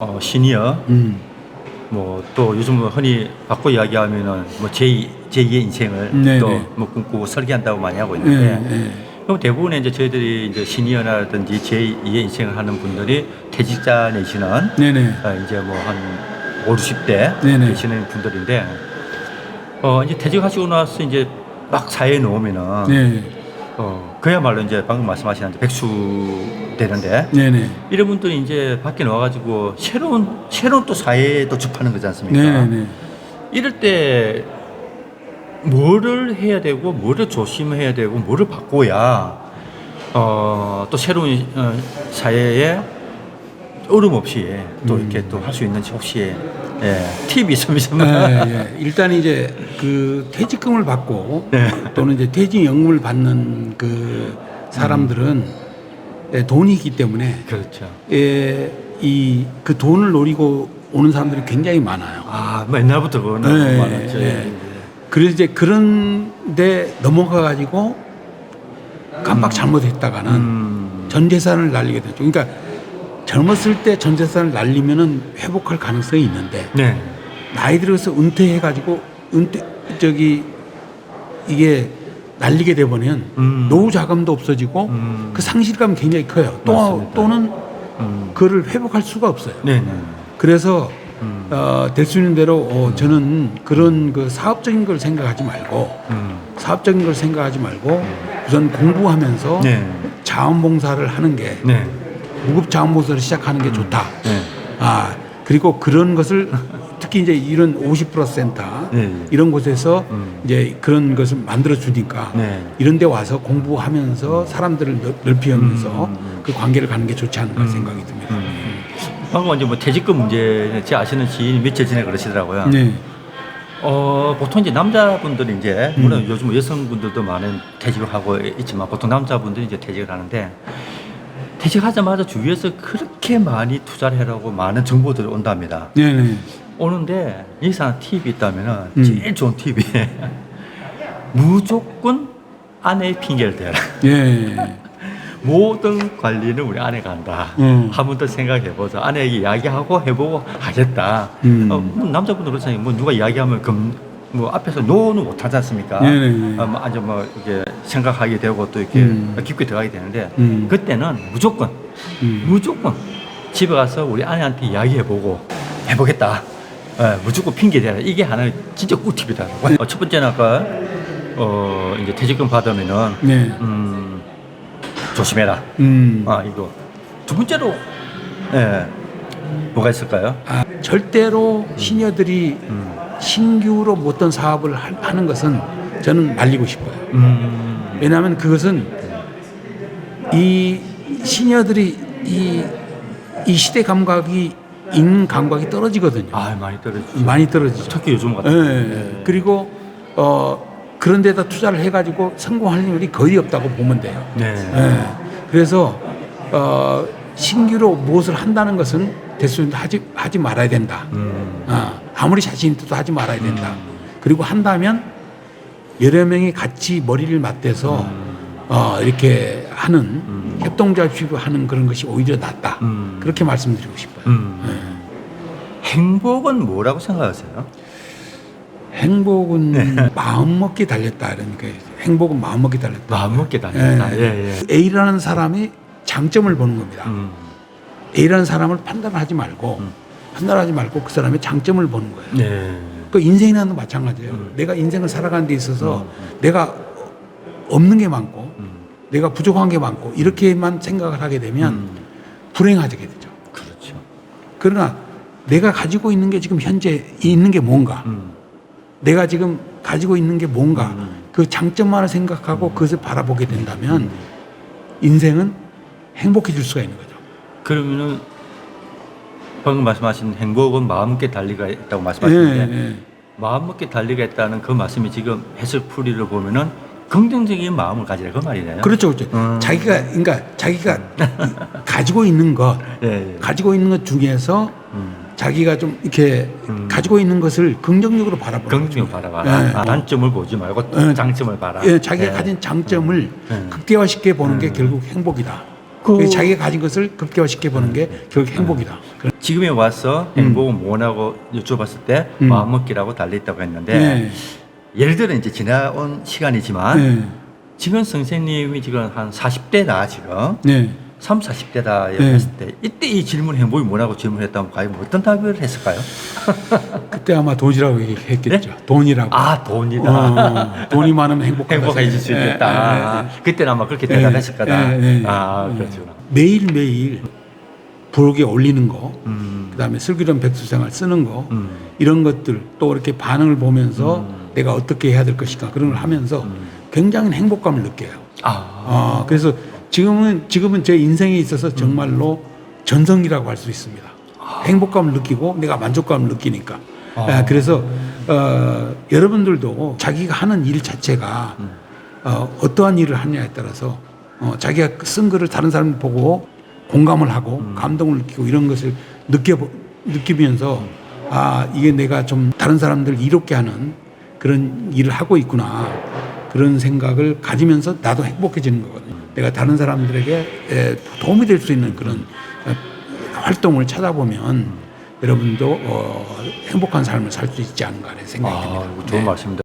어, 시니어 음. 뭐 또 요즘 흔히 바꿔 이야기하면은 뭐 제2 제2의 인생을 네네. 또 뭐 꿈꾸고 설계한다고 많이 하고 예, 있는데 예. 그럼 대부분의 이제 저희들이 이제 시니어라든지 제2의 인생을 하는 분들이 퇴직자 내지는 네네. 어, 이제 뭐 한 5, 60대 네네. 되시는 분들인데 어 이제 퇴직하시고 나서 이제 막 사회에 네. 어 그야말로 이제 방금 말씀하신 백수 되는데 네네. 이런 분들이 이제 밖에 나와가지고 새로운 새로운 또 사회에 또 접하는 거지 않습니까? 네네. 이럴 때 뭐를 해야 되고 뭐를 조심해야 되고 뭐를 바꿔야 어 또 새로운 어, 사회에 어려움 없이 또 음. 이렇게 또 할 수 있는지 혹시 예, 팁이 좀 있으면 예, 예. 일단 이제 그 퇴직금을 받고 네. 또는 이제 퇴직연금을 받는 그 사람들은 예, 돈이 있기 때문에 그렇죠. 예, 이 그 돈을 노리고 오는 사람들이 굉장히 많아요. 아, 뭐 옛날부터 그거는 네, 많았죠. 네. 그래서 이제 그런데 넘어가 가지고 깜빡 잘못했다가는 음, 전 재산을 날리게 되죠. 그러니까 젊었을 때 전 재산을 날리면은 회복할 가능성이 있는데 네. 나이 들어서 은퇴해 가지고 은퇴 저기 이게 날리게 되면 음. 노후 자금도 없어지고 음. 그 상실감이 굉장히 커요. 또 맞습니다. 또는 음, 그를 회복할 수가 없어요. 네, 네. 그래서 음. 어, 될 수 있는 대로 어, 저는 그런 그 사업적인 걸 생각하지 말고 음, 사업적인 걸 생각하지 말고 우선 공부하면서 네. 자원봉사를 하는 게 네. 무급 자원봉사를 시작하는 게 좋다. 네. 아 그리고 그런 것을 특히 이제 이런 50 플러스 센터 네. 이런 곳에서 음. 이제 그런 것을 만들어 주니까 네. 이런 데 와서 공부하면서 사람들을 넓- 넓히면서 음, 음, 그 관계를 가는 게 좋지 않을까 음. 생각이 듭니다. 방금 이제 뭐 퇴직금 문제 제 아시는 지인이 며칠 전에 그러시더라고요. 네. 어 보통 이제 남자분들이 이제 물론 음. 요즘 여성분들도 많은 퇴직을 하고 있지만 보통 남자분들이 이제 퇴직을 하는데 퇴직하자마자 주위에서 그렇게 많이 투자를 해라고 많은 정보들이 온답니다. 네네. 오는데 여기서 하나 팁이 있다면은 음. 제일 좋은 팁이 무조건 아내의 핑계를 대라. 예. 모든 관리는 우리 아내가 한다. 음. 한번 더 생각해 보자. 아내에게 이야기하고 해보고 하겠다. 음. 어, 뭐 남자분들 그렇잖아요. 뭐 누가 이야기하면 금, 뭐 앞에서 노는 못 하지 않습니까? 네네. 어, 뭐 아주 뭐 이게 생각하게 되고 또 이렇게 음. 깊게 들어가게 되는데 음. 그때는 무조건 음. 무조건 집에 가서 우리 아내한테 이야기해보고 해보겠다. 예, 무조건 핑계 대라. 이게 하나의 진짜 꿀팁이다. 어, 첫 번째는 아까 어, 이제 퇴직금 받으면은 네. 음, 조심해라. 음. 아 이거 두 번째로 예 뭐가 있을까요? 아, 절대로 시니어들이 음, 신규로 뭐 어떤 사업을 하- 하는 것은 저는 말리고 싶어요. 음, 왜냐하면 그것은 이 시니어들이 이, 이 시대 감각이 인 감각이 떨어지거든요. 아 많이 떨어지죠. 많이 떨어지죠. 특히 요즘 예, 같은. 예. 그리고 어, 그런 데다 투자를 해가지고 성공할 확률이 거의 없다고 보면 돼요. 네. 예. 그래서 어, 신규로 무엇을 한다는 것은 대수는 하지 하지 말아야 된다. 음, 어, 아무리 자신 있어도 하지 말아야 된다. 음. 그리고 한다면 여러 명이 같이 머리를 맞대서 어, 이렇게 하는 음. 협동조합식으로 하는 그런 것이 오히려 낫다. 음. 그렇게 말씀드리고 싶어요. 음. 행복은 뭐라고 생각하세요? 행복은 네. 마음 먹기 달렸다. 그러니까 행복은 마음 먹기 달렸다. 마음 먹게 다닌다. 예, 예. A라는 사람이 장점을 보는 겁니다. 음, A라는 사람을 판단하지 말고 음. 판단하지 말고 그 사람의 장점을 보는 거예요. 네. 그 인생이라는 건 마찬가지예요. 음. 내가 인생을 살아가는 데 있어서 음. 내가 없는 게 많고 음, 내가 부족한 게 많고 이렇게만 생각을 하게 되면 음, 불행하게 되죠. 그렇죠. 그러나 내가 가지고 있는 게 지금 현재 있는 게 뭔가 음, 내가 지금 가지고 있는 게 뭔가 음. 그 장점만을 생각하고 그것을 바라보게 된다면 인생은 행복해질 수가 있는 거죠. 그러면은 방금 말씀하신 행복은 마음먹게 달리가 있다고 말씀하셨는데 예, 예. 마음먹게 달리가 있다는 그 말씀이 지금 해석풀이를 보면은 긍정적인 마음을 가지라 그 말이네요. 그렇죠, 그렇죠. 음. 자기가 그러니까 자기가 가지고 있는 것 예, 예. 가지고 있는 것 중에서 음. 자기가 좀 이렇게 음. 가지고 있는 것을 긍정적으로 바라보는 거죠. 바라봐라. 예. 아, 단점을 보지 말고 예. 장점을 봐라. 예, 자기가 예. 가진 장점을 음. 극대화시켜 보는 게 결국 행복이다. 그- 자기가 가진 것을 극대화시켜 보는 게 결국 행복이다. 지금에 와서 행복은 뭐냐고 여쭤봤을 때 음. 마음먹기라고 달려있다고 했는데 네. 예를 들어 이제 지나온 시간이지만 네. 지금 선생님이 지금 한 40대다 지금 네. 3, 40대다 네. 했을 때 이때 이 질문 행복이 뭐라고 질문했다면 과연 어떤 답을 했을까요? 그때 아마 돈이라고 얘기했겠죠. 돈이라고. 네? 아 돈이다. 어, 돈이 많으면 행복하다. 행복해질 수 예, 있겠다. 예, 예. 그때는 아마 그렇게 예, 대답했을 거다. 예, 예, 예. 아 예. 그렇죠. 매일 매일 부록에 올리는 거, 음. 그다음에 슬기로운 백수생활 쓰는 거, 음. 이런 것들 또 이렇게 반응을 보면서 음. 내가 어떻게 해야 될 것인가 그런 걸 하면서 굉장히 행복감을 느껴요. 아. 아, 그래서 지금은 지금은 제 인생에 있어서 정말로 전성기라고 할 수 있습니다. 행복감을 느끼고 내가 만족감을 느끼니까. 아. 아, 그래서 어, 여러분들도 자기가 하는 일 자체가 어, 어떠한 일을 하냐에 따라서 어, 자기가 쓴 글을 다른 사람 보고 공감을 하고 감동을 느끼고 이런 것을 느껴 느끼면서 아 이게 내가 좀 다른 사람들 이롭게 하는 그런 일을 하고 있구나 그런 생각을 가지면서 나도 행복해지는 거거든요. 내가 다른 사람들에게 에, 도움이 될 수 있는 그런 어, 활동을 찾아보면 여러분도 어, 행복한 삶을 살 수 있지 않은가 하는 생각이 아, 듭니다. 이거 좋은 말씀입니다.